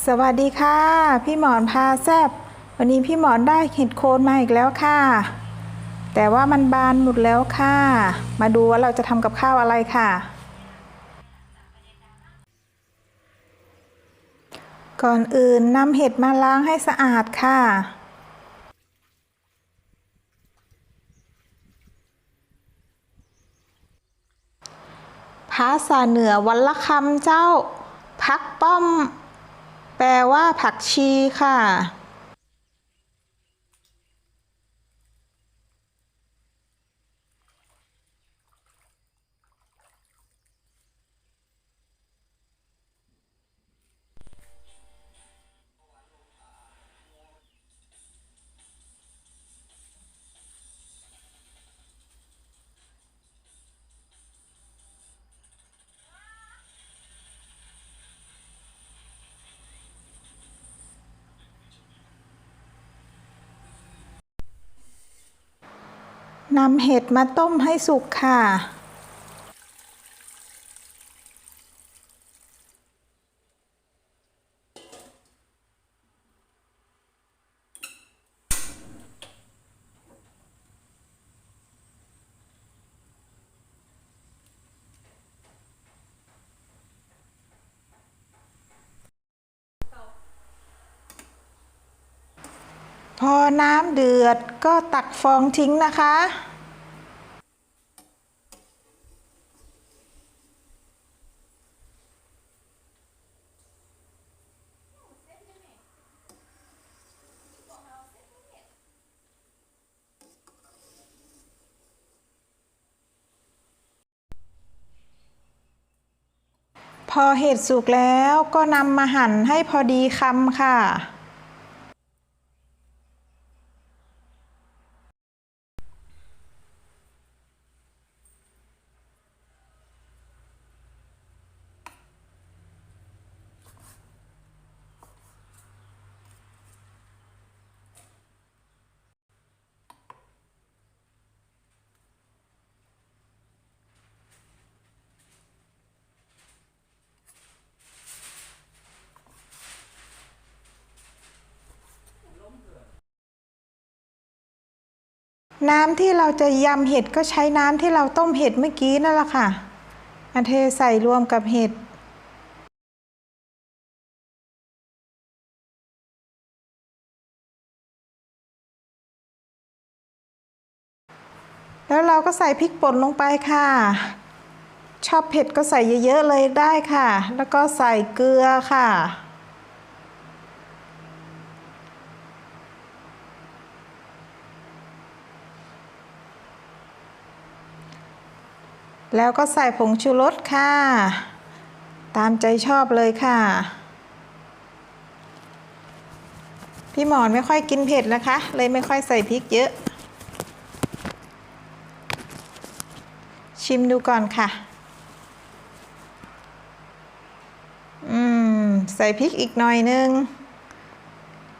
สวัสดีค่ะ พี่หมอนพาแซบวันนี้พี่หมอนได้เห็ดโคนมาอีกแล้วค่ะ แต่ว่ามันบานหมดแล้วค่ะ มาดูว่าเราจะทำกับข้าวอะไรค่ะ ก่อนอื่นนำเห็ดมาล้างให้สะอาดค่ะภาษาเหนือวันละคำเจ้า พักป้อม แปลว่าผักชีค่ะ นำเห็ดมาต้มให้สุกค่ะ พอน้ำเดือดก็ตักฟองทิ้งนะคะ พอเห็ดสุกแล้วก็นำมาหั่นให้พอดีคำค่ะ น้ำที่เราจะยำเห็ดก็ใช้น้ำที่เราต้มเห็ดเมื่อกี้นั่นแหละค่ะมาเทใส่รวมกับเห็ดแล้วเราก็ใส่พริกป่นลงไปค่ะ ชอบเผ็ดก็ใส่เยอะๆเลยได้ค่ะ แล้วก็ใส่เกลือค่ะ แล้วก็ใส่ผงชูรสค่ะ ตามใจชอบเลยค่ะ พี่หมอนไม่ค่อยกินเผ็ดนะคะ เลยไม่ค่อยใส่พริกเยอะ ชิมดูก่อนค่ะ อืม ใส่พริกอีกหน่อยนึง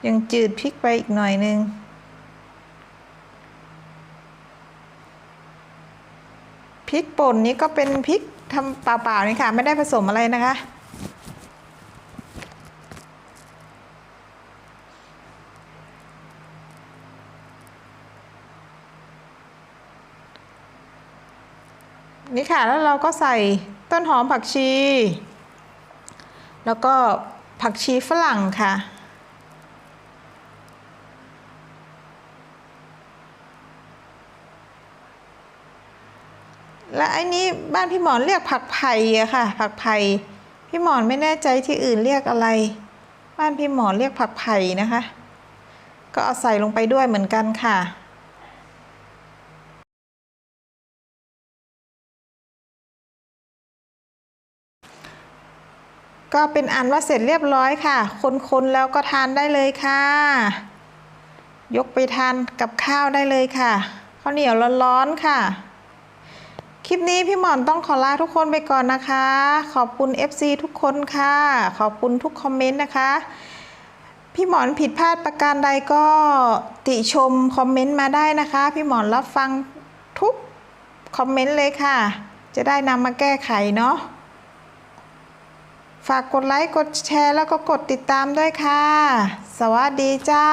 ยังจืดพริกไปอีกหน่อยนึง พริกป่นนี้ก็เป็นพริกทำเปล่าๆนี่ค่ะ ไม่ได้ผสมอะไรนะคะ นี่ค่ะแล้วเราก็ใส่ต้นหอมผักชี แล้วก็ผักชีฝรั่งค่ะ และไอ้นี้บ้านพี่หมอนเรียกผักไผ่อะค่ะ ผักไผ่พี่หมอนไม่แน่ใจที่อื่นเรียกอะไร บ้านพี่หมอนเรียกผักไผ่นะคะ ก็เอาใส่ลงไปด้วยเหมือนกันค่ะก็เป็นอันว่าเสร็จเรียบร้อยค่ะ คนๆแล้วก็ทานได้เลยค่ะ ยกไปทานกับข้าวได้เลยค่ะ ข้าวเหนียวร้อนๆค่ะ คลิปนี้พี่หมอนต้องขอลาทุกคนไปก่อนนะคะ ขอบคุณ FC ทุกคนค่ะ ขอบคุณทุกคอมเมนต์นะคะ พี่หมอนผิดพลาดประการใดก็ติชมคอมเมนต์มาได้นะคะ พี่หมอนรับฟังทุกคอมเมนต์เลยค่ะ จะได้นำมาแก้ไขเนาะ ฝากกดไลค์ กดแชร์ แล้วก็กดติดตามด้วยค่ะ สวัสดีเจ้า